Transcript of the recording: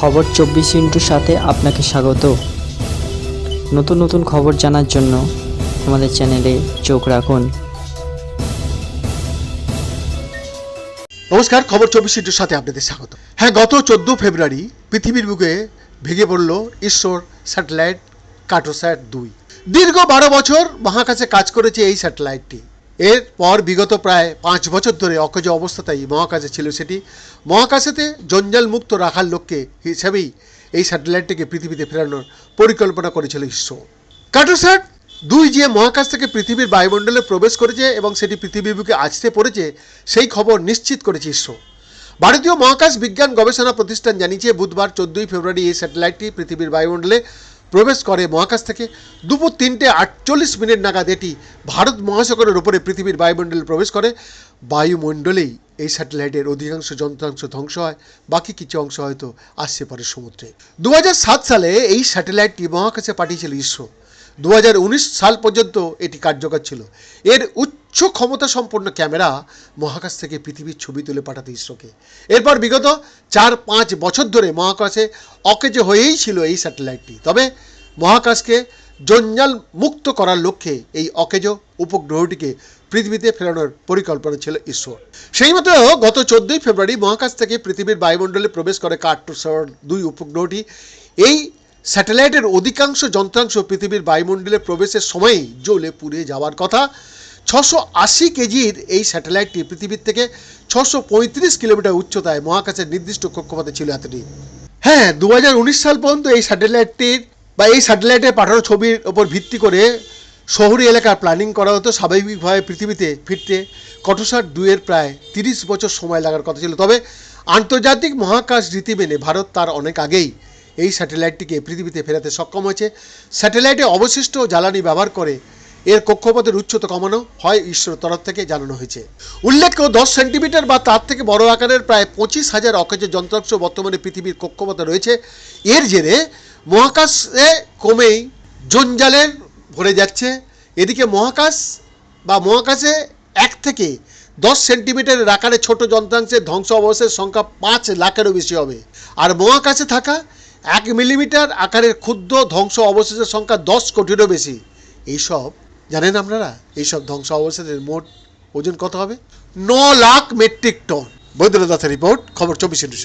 খবর চব্বিশ ইন্টুর সাথে আপনাকে স্বাগত। নতুন নতুন খবর জানার জন্য আমাদের চ্যানেলে চোখ রাখুন। নমস্কার, খবর চব্বিশ ইন্টুর সাথে আপনাদের স্বাগত। হ্যাঁ গত চোদ্দ ফেব্রুয়ারি পৃথিবীর বুকে ভেঙে পড়ল ঈশ্বর স্যাটেলাইট কার্টোস্যাট দুই। দীর্ঘ বারো বছর মহাকাশে কাজ করেছে এই স্যাটেলাইটটি। এরপর বিগত প্রায় পাঁচ বছর ধরে অকেজ অবস্থাতেই মহাকাশে ছিল সেটি। মহাকাশেতে জঞ্জাল মুক্ত রাখার লক্ষ্যে হিসাবেই এই স্যাটেলাইটটিকে পৃথিবীতে ফেরানোর পরিকল্পনা করেছিল ইসরো। কার্টোস্যাট দুই যে মহাকাশ থেকে পৃথিবীর বায়ুমণ্ডলে প্রবেশ করেছে এবং সেটি পৃথিবীর বুকে আসতে পড়েছে, সেই খবর নিশ্চিত করেছে ইসরো। ভারতীয় মহাকাশ বিজ্ঞান গবেষণা প্রতিষ্ঠান জানিয়েছে, বুধবার চোদ্দই ফেব্রুয়ারি এই স্যাটেলাইটটি পৃথিবীর বায়ুমণ্ডলে প্রবেশ করে মহাকাশ থেকে দুপুর তিনটে আটচল্লিশ মিনিট নাগাদ এটি ভারত মহাসাগরের উপরে পৃথিবীর বায়ুমণ্ডলে প্রবেশ করে। বায়ুমণ্ডলেই এই স্যাটেলাইটের অধিকাংশ যন্ত্রাংশ ধ্বংস হয়, বাকি কিছু অংশ হয়তো আসছে পারে সমুদ্রে। দু হাজার সাত সালে এই স্যাটেলাইটটি মহাকাশে পাঠিয়েছিল ইসরো। দু হাজার উনিশ সাল পর্যন্ত এটি কার্যকর ছিল। এর উচ্চ ক্ষমতা সম্পন্ন ক্যামেরা মহাকাশ থেকে পৃথিবীর ছবি তুলে পাঠাতে ইসরোকে। এরপর বিগত চার পাঁচ বছর ধরে মহাকাশে অকেজ হয়েই ছিল এই স্যাটেলাইটটি। তবে মহাকাশকে জঞ্জাল মুক্ত করার লক্ষ্যে এই অকেজ উপগ্রহটিকে পৃথিবীতে ফেরানোর পরিকল্পনা ছিল ইসরোর সেই মতো গত চোদ্দই ফেব্রুয়ারি মহাকাশ থেকে পৃথিবীর বায়ুমণ্ডলে প্রবেশ করে কার্টোসার দুই উপগ্রহটি এই স্যাটেলাইটের অধিকাংশ যন্ত্রাংশ পৃথিবীর বায়ুমণ্ডলে প্রবেশের সময়ই জ্বলে পুড়ে যাওয়ার কথা। ছশো আশি কেজির এই স্যাটেলাইটটি পৃথিবীর থেকে ছশো পঁয়ত্রিশ কিলোমিটার উচ্চতায় মহাকাশের নির্দিষ্ট কক্ষপথে ছিল এতটি হ্যাঁ দু হাজার উনিশ সাল পর্যন্ত এই স্যাটেলাইটটির বা এই স্যাটেলাইটে পাঠানো ছবির ওপর ভিত্তি করে শহরি এলাকার প্ল্যানিং করা হতো। স্বাভাবিকভাবে পৃথিবীতে ফিরতে কটোসার দুয়ের প্রায় তিরিশ বছর সময় লাগার কথা ছিল। তবে আন্তর্জাতিক মহাকাশ রীতি মেনে ভারত তার অনেক আগেই এই স্যাটেলাইটটিকে পৃথিবীতে ফেরাতে সক্ষম হয়েছে। স্যাটেলাইটে অবশিষ্ট জ্বালানি ব্যবহার করে এর কক্ষপথের উচ্চতা কমানো হয় ইসরোর তরফ থেকে জানানো হয়েছে। উল্লেখ্য, দশ সেন্টিমিটার বা তার থেকে বড় আকারের প্রায় পঁচিশ হাজার অকেজ যন্ত্রাংশ বর্তমানে পৃথিবীর কক্ষপথে রয়েছে। এর জেরে মহাকাশে কমেই জঞ্জালের ভরে যাচ্ছে। এদিকে মহাকাশ বা মহাকাশে এক থেকে দশ সেন্টিমিটারের আকারে ছোট যন্ত্রাংশের ধ্বংস অবশের সংখ্যা পাঁচ লাখেরও বেশি হবে। আর মহাকাশে থাকা এক মিলিমিটার আকারের ক্ষুদ্র ধ্বংস অবশেষের সংখ্যা দশ কোটিরও বেশি। এইসব, জানেন আপনারা? এইসব ধ্বংস অবশেষের মোট ওজন কত হবে? ন lakh metric ton. Baidyanath report, খবর চব্বিশ ইন্টু